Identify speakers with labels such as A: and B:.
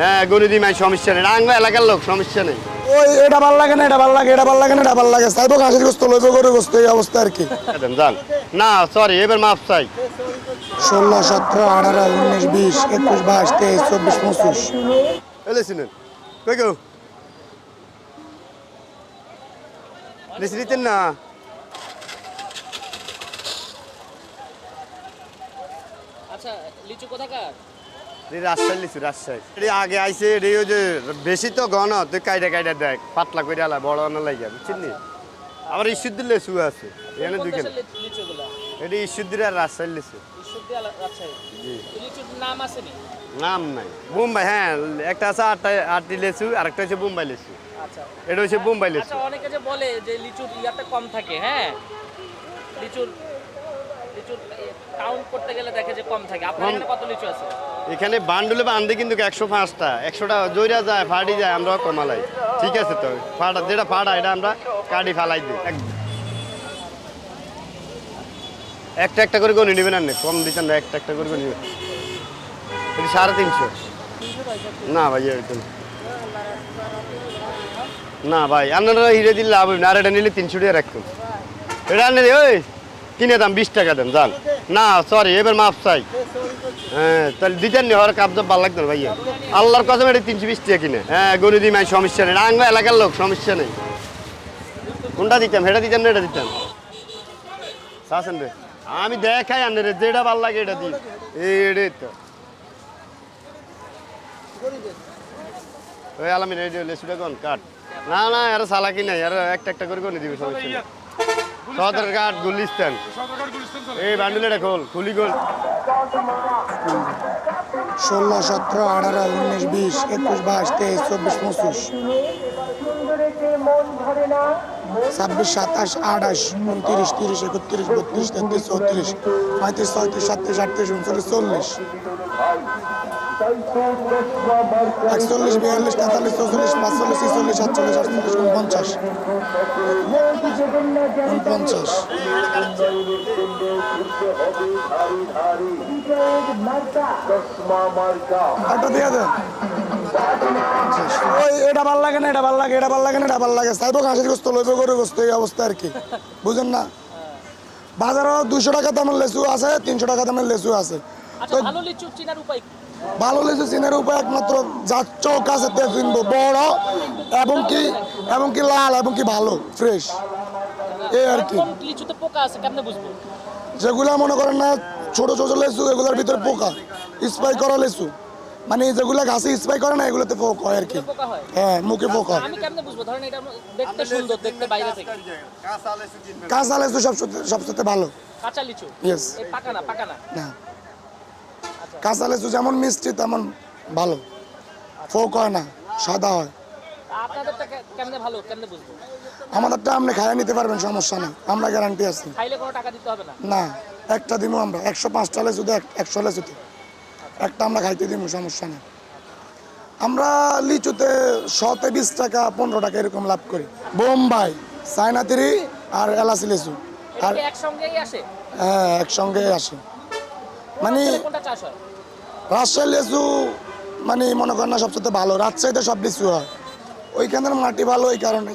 A: হ্যাঁ গরিদি মাই সমস্যা নেই। রাঙ্গা এলাকার লোক সমস্যা নেই।
B: ওই এটা ভালো লাগে না এটা ভালো লাগে এটা ভালো লাগে না এটা ভালো লাগে। চাইব ঘাসের গোস্ত লইব গরু গোস্ত এই অবস্থা আর কি।
A: যান। না সরি এবার মাপ চাই।
B: ষোলো সতেরো আঠারো উনিশ বিশ একুশ বাইশ তেইশ চব্বিশ পঁচিশ।
A: এলেছিলেন কই না?
C: আচ্ছা লিচু কোথাকার?
A: রাজশাহী লিচু রাজশাহী। এটি আগে আইছে এটি ওই যে বেশি তো ঘন তুই কাইটা কাইটা দেখ পাতলা করে আলা বড় না? লাগে বুঝছেন আবার ইস্যুদ্দির লিচু আছে এখানে
C: কোন লি- লিচুগুলা?
A: এটি ইস্যুদ্দির আর রাজশাহী লিচু।
C: নাম
A: নাই। মুম্বাই হ্যাঁ একটা আছে আটটা আটটি লিচু আর একটা হচ্ছে মুম্বাই লিচু।
C: আচ্ছা।
A: এটা হচ্ছে মুম্বাই লিচু।
C: আচ্ছা অনেকে যে বলে যে লিচুর কম থাকে হ্যাঁ? লিচুর লিচুর কাউন্ট করতে গেলে দেখে যে কম থাকে। আপনার এখানে কত লিচু আছে?
A: এখানে বান্ডুলে বা বান্ধে কিন্তু একশো পাঁচটা, একশোটা জৈরা যায় ফাটি যায় আমরা কমালাই। ঠিক আছে তো? ফাটা যেটা ফাটা এটা আমরা কাটি ফালাই দিই। একটা একটা করে গনি নেবেন না, কম দিচ্ছেন না, একটা একটা করে গনি নেবেন। সাড়ে তিনশো। না ভাই না ভাই, আপনারা হিরে দিলে লাভ হবে না, আর এটা নিলে তিনশো টাকা রাখতাম এটা আনে ওই, কিনে দাম বিশ টাকা দেন, যান। না সরি এবার মাপ চাই। হ্যাঁ তাহলে দিতেন নি, হওয়ার কাপ ভালো লাগতো ভাইয়া। আল্লাহর কথা এটা তিনশো বিশ টাকা কিনে। হ্যাঁ গরু দিই মাই সমস্যা নেই। রাঙ্গা এলাকার লোক, সমস্যা নেই। কোনটা দিতাম হেটা দিতাম না, এটা দিতাম শাসন রে, আমি দেখাই আনে রে, যেটা ভালো লাগে এটা দিই। এই তো। ওই আলামি রেডিও লেসুটা কোন? কাট। না না আর সালাকি নাই আর একটা একটা করে কোন দিবি, সমস্যা নেই সদর গুলিস্তান। এই বান্ডুলেটা খোল খুলি খোল
B: ষোলো, সতেরো, আঠারো, উনিশ, বিশ, একুশ, বাইশ, তেইশ, চব্বিশ, পঁচিশ। ছাব্বিশ, সাতাশ, আঠাশ, উনত্রিশ, তিরিশ, একত্রিশ, বত্রিশ, তেত্রিশ, চৌত্রিশ, পঁয়ত্রিশ, ছয়ত্রিশ, সাতত্রিশ, আটত্রিশ, উনচল্লিশ, চল্লিশ। একচল্লিশ, বিয়াল্লিশ, তেতাল্লিশ, চৌচল্লিশ, পাঁচচল্লিশ, ছিচল্লিশ, সাতচল্লিশ, আটচল্লিশ, উনপঞ্চাশ। উনপঞ্চাশ। একটা দিয়ে দেন। ওই এটা ভালো লাগে না এটা ভালো লাগে এটা ভালো লাগে না এটা ভালো লাগে। চাইব ঘাসের গোস্ত লইব গরু গোস্ত এই অবস্থা আর কি। বুঝেন না? বাজারও দুশো টাকা দামের লেচু আছে তিনশো টাকা দামের লেচু আছে।
C: আচ্ছা ভালো লিচু চিনার উপায়
B: একমাত্র যার চোখ আছে তে চিনবো বড় এবং কি এবং কি লাল এবং কি ভালো ফ্রেশ এই আর কি। যেগুলা মনে করেন না ছোট ছোট লেচু এগুলোর ভিতরে পোকা। স্প্রে করা লেচু। মানে যেগুলো গাছে স্প্রে করে না এগুলোতে পোকা হয় আর কি।
C: হ্যাঁ?
B: মুখে পোকা
C: আমি কেমনে বুঝব? ধরেন এটা দেখতে সুন্দর দেখতে বাইরে থেকে।
B: কাঁচা লেচু সব সবচেয়ে ভালো।
C: কাঁচা লিচু?
B: ইয়েস
C: এই পাকা না পাকা না?
B: না। কাঁচা লেচু যেমন মিষ্টি তেমন ভালো। ফোক হয় না সাদা হয়।
C: আপনাদেরটা কেমনে ভালো কেমনে বুঝব?
B: আমাদেরটা আপনি খাইয়ে নিতে পারবেন সমস্যা নেই। আমরা গ্যারান্টি আছি।
C: খাইলে কোনো টাকা দিতে হবে না?
B: না একটা দিব আমরা। একশো পাঁচটা লেচুতে এক- একশো লেচুতে। একটা আমরা খাইতে দিব সমস্যা নেই। আমরা লিচুতে শতে বিশ টাকা পনেরো টাকা এরকম লাভ করি। বোম্বাই চায়নাতিরি আর এলাচি লেচু। আর
C: কি একসঙ্গেই আসে?
B: হ্যাঁ একসঙ্গে আসে। মানে রাজশাহী লেচু মানে মনে করেন না সবচেয়ে ভালো রাজশাহীতে সব লিচু হয়। ওইখানের মাটি ভালো ওই কারণে